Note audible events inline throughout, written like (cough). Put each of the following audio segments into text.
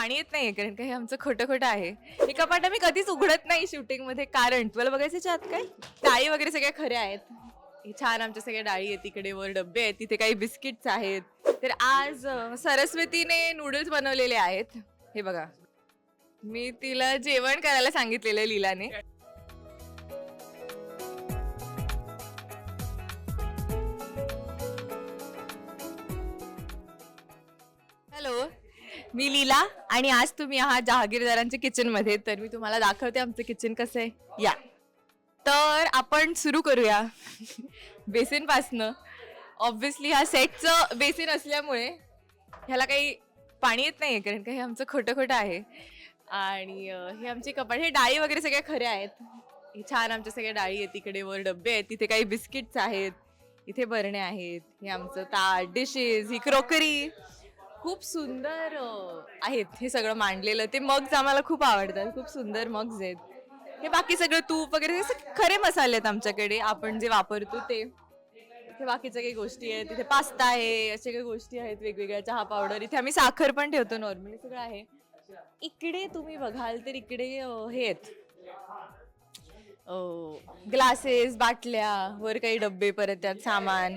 पाणी येत नाहीये कारण का हे आमचं खोटं खोटं आहे. हे कपाट मी कधीच उघडत नाही शूटिंगमध्ये कारण तुला बघायचं आत काय? डाळी वगैरे सगळ्या खऱ्या आहेत. हे छान आमच्या सगळ्या डाळी आहेत तिकडे वर डब्बे आहेत तिथे काही बिस्किट्स आहेत. तर आज अं, सरस्वतीने नूडल्स बनवलेले आहेत. हे बघा. मी तिला जेवण करायला सांगितलेलं लीलाने. हॅलो. मी लीला आणि आज तुम्ही आहात जहागीरदारांच्या किचनमध्ये तर मी तुम्हाला दाखवते आमचं किचन कसं आहे. या. तर आपण सुरू करूया. बेसिनपासनं ऑब्व्हियसली हा सेटचं बेसिन असल्यामुळे ह्याला काही पाणी येत नाही आहे कारण का हे आमचं खोटं खोटं आहे. आणि हे आमचे कपाट हे डाळी वगैरे सगळ्या खऱ्या आहेत. हे छान आमच्या सगळ्या डाळी आहेत. तिकडे वर डब्बे आहेत तिथे काही बिस्किट्स आहेत इथे बरणे आहेत हे आमचं ताट डिशेस ही क्रोकरी खूप सुंदर आहेत हे सगळं मांडलेलं. ते मग्स आम्हाला खूप आवडतात. खूप सुंदर मग्स आहेत. हे बाकी सगळं तूप वगैरे हे सगळे खरे मसाले आहेत आमच्याकडे. आपण जे वापरतो ते. इथे बाकीच्या काही गोष्टी आहेत. तिथे पास्ता आहे अशा काही गोष्टी आहेत. वेगवेगळ्या चहा पावडर. इथे आम्ही साखर पण ठेवतो नॉर्मली सगळं आहे. इकडे तुम्ही बघाल तर इकडे हे आहेत. ग्लासेस बाटल्या वर काही डब्बे परत त्यात सामान.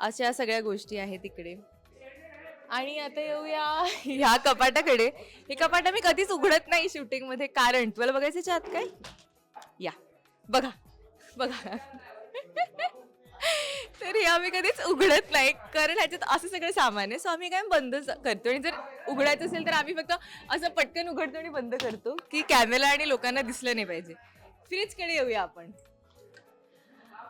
अशा सगळ्या गोष्टी आहेत इकडे. आणि आता येऊया (laughs) ह्या कपाटाकडे. हे कपाट मी कधीच उघडत नाही शूटिंगमध्ये कारण तुला बघायचं याच्या आत काय? या. बघा. बघा. (laughs) तर हे आम्ही कधीच उघडत नाही कारण ह्याच्यात असं सगळं सामान आहे. सो आम्ही काय बंद करतो. आणि जर उघडायचं असेल तर आम्ही फक्त असं पटकन उघडतो आणि बंद करतो की कॅमेरा आणि लोकांना दिसलं नाही पाहिजे. फ्रीजकडे येऊया आपण.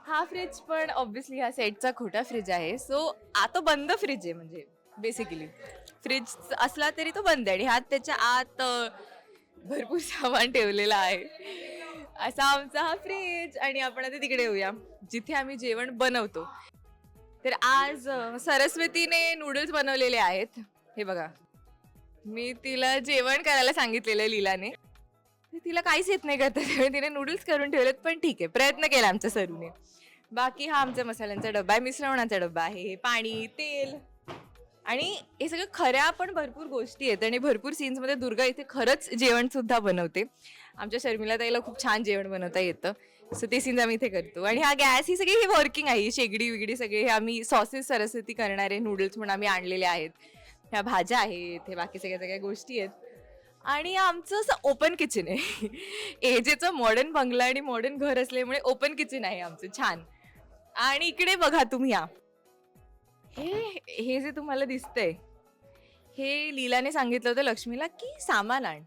हा फ्रीज पण ऑब्व्हियसली ह्या सेटचा खोटा फ्रीज आहे. सो आता बंद फ्रीज आहे म्हणजे. बेसिकली फ्रीज असला तरी तो बंद आहे आणि ह्यात त्याच्या आत भरपूर सामान ठेवलेलं आहे. असा आमचा हा फ्रीज आणि आपण आता तिकडे येऊया जिथे आम्ही जेवण बनवतो. तर आज सरस्वतीने नूडल्स बनवलेले आहेत. हे बघा. मी तिला जेवण करायला सांगितलेलं लीलाने. तर तिला काहीच येत नाही करता त्यामुळे तिने नूडल्स करून ठेवलेत पण ठीक आहे. प्रयत्न केला आमच्या सरूने. बाकी हा आमच्या मसाल्यांचा डब्बा आहे मिश्रणाचा डब्बा आहे हे पाणी तेल. आणि हे सगळं खऱ्या पण भरपूर गोष्टी आहेत आणि भरपूर सीन्समध्ये दुर्गा इथे खरंच जेवण सुद्धा बनवते. आमच्या शर्मिला ताईला खूप छान जेवण बनवता येतं. सो ते सीन्स आम्ही इथे करतो. आणि हा गॅस ही सगळी ही वर्किंग आहे. शेगडी विगडी सगळे हे आम्ही सॉसेस सरस्वती करणारे नूडल्स म्हणून आम्ही आणलेले आहेत. ह्या भाज्या आहेत हे बाकी सगळ्या सगळ्या गोष्टी आहेत. आणि आमचं असं ओपन किचन आहे. एजेचं मॉडर्न बंगला आणि मॉडर्न घर असल्यामुळे ओपन किचन आहे आमचं. छान. आणि इकडे बघा तुम्ही या हे हे जे तुम्हाला दिसतंय हे लीलाने सांगितलं होतं लक्ष्मीला की सामान आण.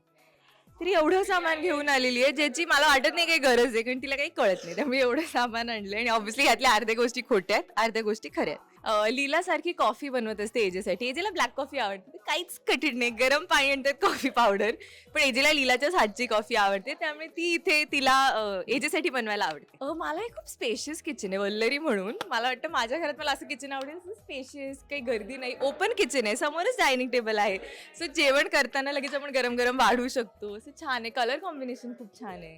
तरी एवढं सामान घेऊन आलेली आहे ज्याची मला वाटत नाही काही गरज आहे कारण तिला काही कळत नाही. त्यामुळे एवढं सामान आणलं आणि ऑब्व्हियसली यातल्या अर्ध्या गोष्टी खोट्या आहेत अर्ध्या गोष्टी खऱ्या आहेत. लीलासारखी कॉफी बनवत असते एजेसाठी. एजेला ब्लॅक कॉफी आवडते. काहीच कठीण नाही. गरम पाणी आणतात कॉफी पावडर पण एजेला लीलाच्याच हातची कॉफी आवडते. त्यामुळे ती इथे तिला एजेसाठी बनवायला आवडते. मला हे खूप स्पेशियस किचन आहे वल्लरी म्हणून. मला वाटतं माझ्या घरात मला असं किचन आवडेल स्पेशियस काही गर्दी नाही. ओपन किचन आहे. समोरच डायनिंग टेबल आहे. सो जेवण करताना लगेच आपण गरम गरम वाढू शकतो. असं छान आहे. कलर कॉम्बिनेशन खूप छान आहे.